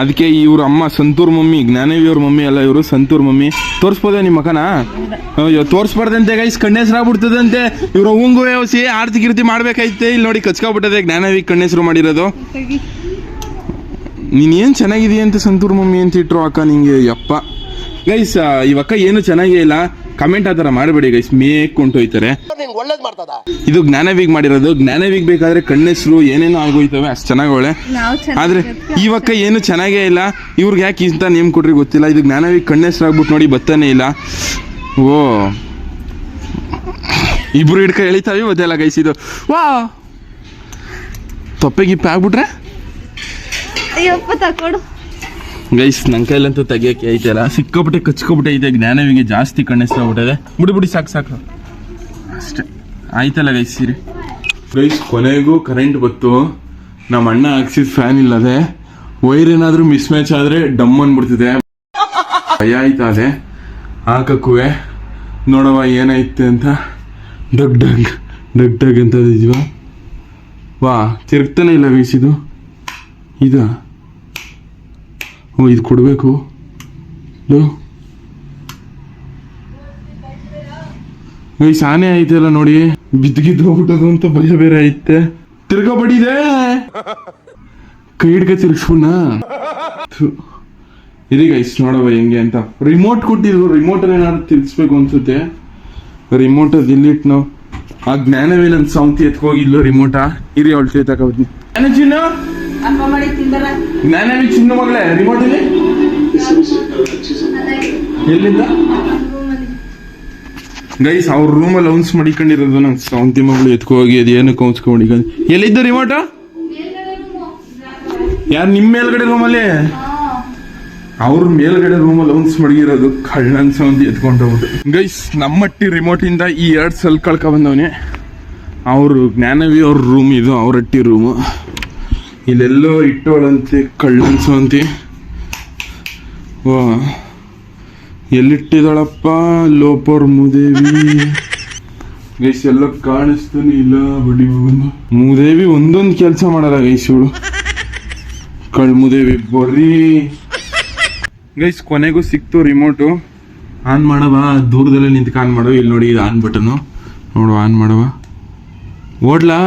ಅದಕ್ಕೆ ಇವ್ರ ಅಮ್ಮ ಸಂತೂರ್ ಮಮ್ಮಿ ಜ್ಞಾನವಿ ಅವ್ರ ಮಮ್ಮಿ ಅಲ್ಲ ಇವರು, ಸಂತೂರ್ ಮಮ್ಮಿ. ತೋರಿಸ್ಬೋದ ನಿಮ್ಮ ಮಕನ ಅಯ್ಯೋ, ತೋರಿಸ್ಬಾರ್ದಂತೆ ಗೈಸ್ ಕಣ್ಣೆಸ್ರಾಗ್ಬಿಡ್ತದಂತೆ ಇವ್ರ ಹೂಂಗು ವ್ಯವಸಿ ಆರ್ತಿ ಕೀರ್ತಿ ಮಾಡ್ಬೇಕಾಯ್ತೆ. ಇಲ್ಲಿ ನೋಡಿ, ಕಚ್ಕೊಬಿಟ್ಟದೆ ಜ್ಞಾನವಿ ಕಣ್ಣೆಸ್ರು ಮಾಡಿರೋದು. ನೀನ್ ಏನ್ ಚೆನ್ನಾಗಿದೆಯಾ ಅಂತ ಸಂತೂರ್ ಮಮ್ಮಿ ಅಂತ ಇಟ್ರು ಅಕ್ಕ ನಿಂಗೆ, ಯಪ್ಪ. ಗೈಸ್ ಇವಕ್ಕ ಏನು ಚೆನ್ನಾಗೇ ಇಲ್ಲ. ಕಮೆಂಟ್ ಆ ಥರ ಮಾಡಬೇಡಿ ಗೈಸ್ ಮೇಕ್ ಹೋಯ್ತಾರೆ ಇದು ಜ್ಞಾನವೀಗ್ ಮಾಡಿರೋದು. ಜ್ಞಾನವೀಗ್ ಬೇಕಾದ್ರೆ ಕಣ್ಣೆಸ್ರು ಏನೇನೋ ಆಗೋಯ್ತವೆ ಅಷ್ಟು ಚೆನ್ನಾಗವಳೆ ಆದ್ರೆ ಇವಕ್ಕ ಏನು ಚೆನ್ನಾಗೇ ಇಲ್ಲ. ಇವ್ರಿಗೆ ಯಾಕೆ ಇಂತ ನೇಮ್ ಕೊಟ್ರಿ ಗೊತ್ತಿಲ್ಲ. ಇದು ಜ್ಞಾನವೀಗ್ ಕಣ್ಣೆಸರು ಆಗ್ಬಿಟ್ಟು ನೋಡಿ ಬತ್ತಾನೆ ಇಲ್ಲ. ಓ. ಇಬ್ರು ಹಿಡ್ಕ ಎಳಿತಾವೆ ಗೊತ್ತಿಲ್ಲ ಗೈಸ್ ಇದು. ವಾ. ತೊಪ್ಪೆ ಗಿಪ್ಪೆ ಆಗ್ಬಿಟ್ರೆ? ಅಯ್ಯಪ್ಪ ತಕೊಡು ಗೈಸ್ ನನ್ನ ಕೈಲಂತೂ ತೆಗಿಯಕ್ಕೆ ಐತಲ್ಲ. ಸಿಕ್ಕಾಪಟ್ಟೆ ಕಚ್ಕೊಬಿಟ್ಟೆ ಐತೆ ಜ್ಞಾನವಿಗೆ ಜಾಸ್ತಿ ಕಣ್ಣೆಸ್ಬಿಟ್ಟದೆ ಬಿಡಿ ಬಿಡಿ, ಸಾಕು ಸಾಕು. ಅಷ್ಟೇ. ಆಯ್ತಲ್ಲ ಗೈಸ್ ಸೀರೆ ಗೈಸ್ ಕೊನೆಗೂ ಕರೆಂಟ್ ಬತ್ತು ನಮ್ಮ ಅಣ್ಣ ಹಾಕ್ಸಿದ ಫ್ಯಾನ್ ಇಲ್ಲದೆ ವೈರ್ ಏನಾದ್ರೂ ಮಿಸ್ ಮ್ಯಾಚ್ ಆದ್ರೆ ಡಮ್ ಅನ್ಬಿಡ್ತಿದೆ. ಭಯ ಆಯ್ತಾ ಅದೇ? ಹಾಕಕ್ಕುವೆ. ನೋಡವ ಏನೈತೆ ಅಂತ. ಡಗ್ ಡಗ್ ಡಗ್ ಡಗ್ ಅಂತ ಇದೀವ ವಾ, ತಿರುಗ್ತಾನೆ ಇಲ್ಲ ಗೈಸ್ ಇದು? ಇದ? ಓ ಇದು ಕೊಡಬೇಕು. ಗೈಸ್ ಆನೆ ಐತಲ್ಲ ನೋಡಿ. ಬಿದ್ದಿದ್ದು ಹೋಗ್ಬಿಟ್ಟದು ಅಂತ ಭಯ ಬೇರೆ ಐತೆ. ತಿರ್ಗಾ ಬಡಿದೆ. ಕೈ ಹಿಡ್ಕ ಇದೀಗ ಗೈಸ್ ನೋಡವ ಹೆಂಗೆ ಅಂತ. ರಿಮೋಟ್ ಕೊಟ್ಟಿದ್ರು ರಿಮೋಟ್ ಏನಾದ್ರು ತಿರ್ಗಿಸ್ಬೇಕು ಅನ್ಸುತ್ತೆ. ರಿಮೋಟ್ ಡಿಲೀಟ್ ನಾವು ಆ ಜ್ಞಾನವೇನ ಸೌಂತಿ ಎತ್ಕೋಗಿದ್ಲು ರಿಮೋಟ ಇರಿ ಅವಳು ತಗೋತೀನಿ ಚಿನ್ನ ಜ್ಞಾನವಿ ಚಿನ್ನ ಮಗಳೇ? ರಿಮೋಟ್ ಇಲ್ಲಿ ಎಲ್ಲಿಂದ? ಗೈಸ್ ಅವ್ರ ರೂಮಲ್ಲಿ ಅನ್ಸ್ ಮಾಡಿಕೊಂಡಿರೋದು ನಂಗೆ ಸೌಂತಿ ಮಗಳು ಎತ್ಕೋಗಿ ಅದು ಏನಕ್ಕೆ ಔನ್ಸ್ಕೊಂಡು ಎಲ್ಲಿದ್ದ ರಿಮೋಟ ಯಾರು ನಿಮ್ಮ ಮೇಲ್ಗಡೆ ರೂಮಲ್ಲಿ ಅವ್ರ ಮೇಲ್ಗಡೆ ರೂಮಲ್ಲಿ ಅನ್ಸ್ ಮಡಗಿರೋದು ಕಳ್ಳನ್ ಸೌಂತಿ ಎತ್ಕೊಂಡು ಹೋಗ್ಬಿಟ್ಟು ಗೈಸ್ ನಮ್ಮಟ್ಟಿ ರಿಮೋಟ್ ಇಂದ ಈ ಎರಡು ಸಲ್ ಕಳ್ಕೊ ಬಂದವನೇ. ಅವರು ಜ್ಞಾನವಿ ಅವ್ರ ರೂಮ್ ಇದು, ಅವರಟ್ಟಿ ರೂಮು ಇಲ್ಲೆಲ್ಲೋ ಇಟ್ಟೋಳಂತೆ ಕಳ್ಳನ್ಸು ಅಂತಿ ವಾ ಎಲ್ಲಿಟ್ಟಿದಾಳಪ್ಪ ಲೋಪರ್ ಮೂದೇವಿ? ಗೈಸ್, ಎಲ್ಲ ಕಾಣಿಸ್ತಾನೆ ಇಲ್ಲ, ಬಡಿ ಹೋಗೋದು ಮೂದೇವಿ ಒಂದೊಂದು ಕೆಲಸ ಮಾಡಲ್ಲ ಗೈಸ್ ಇವಳು. ಕಳ್ ಮೂದೇವಿ, ಬರ್ರೀ. ಗೈಸ್, ಕೊನೆಗೂ ಸಿಕ್ತು ರಿಮೋಟು ಆನ್ ಮಾಡವ, ದೂರದಲ್ಲೇ ನಿಂತ್ಕ ಆನ್ ಮಾಡೋ. ಇಲ್ಲಿ ನೋಡಿ, ಇದು ಆನ್ ಬಟನು. ನೋಡು, ಆನ್ ಮಾಡವ. ಓಡ್ಲಾ?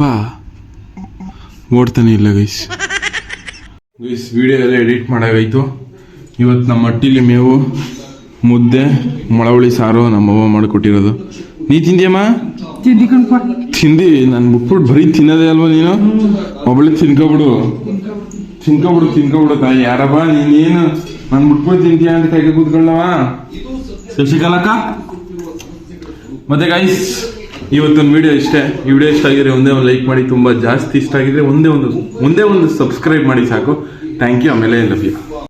ವಾ. ಓಡ್ತಾನೆ ಇಲ್ಲ ಗೈಸ್ ಗೈಸ್ ವಿಡಿಯೋ ಎಲ್ಲ ಎಡಿಟ್ ಮಾಡಾಗಾಯ್ತು. ಇವತ್ತು ನಮ್ಮ ಅಟ್ಟಿಲಿ ಮೇವು ಮುದ್ದೆ ಮೊಳವಳಿ ಸಾರು ನಮ್ಮವ್ವ ಮಾಡಿಕೊಟ್ಟಿರೋದು. ನೀ ತಿಂದಿಯಮ್ಮ ತಿಂದಿ ನಾನು ಬಿಟ್ಬಿಟ್ಟು ಬರೀ ತಿನ್ನೋದೇ ಅಲ್ವಾ ನೀನು? ಒಬ್ಬಳೆ ತಿನ್ಕೊಬಿಡು. ತಿನ್ಕೊಬಿಡು ತಿನ್ಕೊಬಿಡು ತಾಯಿ. ಯಾರಪ್ಪ ನೀನೇನು? ನಾನು ಬಿಟ್ಬಿಟ್ಟು ತಿಂತೀಯ ಅಂತ ಕೈಗೆ ಕೂತ್ಕೊಳ್ಳವಾ? ಶಶಿಕಲಕ್ಕ? ಮತ್ತೆ ಗೈಸ್ ಇವತ್ತೊಂದು ವಿಡಿಯೋ ಇಷ್ಟೇ. ಈ ವಿಡಿಯೋ ಇಷ್ಟ ಆಗಿದ್ರೆ ಒಂದೇ ಒಂದು ಲೈಕ್ ಮಾಡಿ. ತುಂಬ ಜಾಸ್ತಿ ಇಷ್ಟ ಆಗಿದ್ರೆ ಒಂದೇ ಒಂದು ಒಂದೇ ಒಂದು ಸಬ್ಸ್ಕ್ರೈಬ್ ಮಾಡಿ ಸಾಕು. ಥ್ಯಾಂಕ್ ಯು ಆಮೇಲೆ ಲವ್ ಯು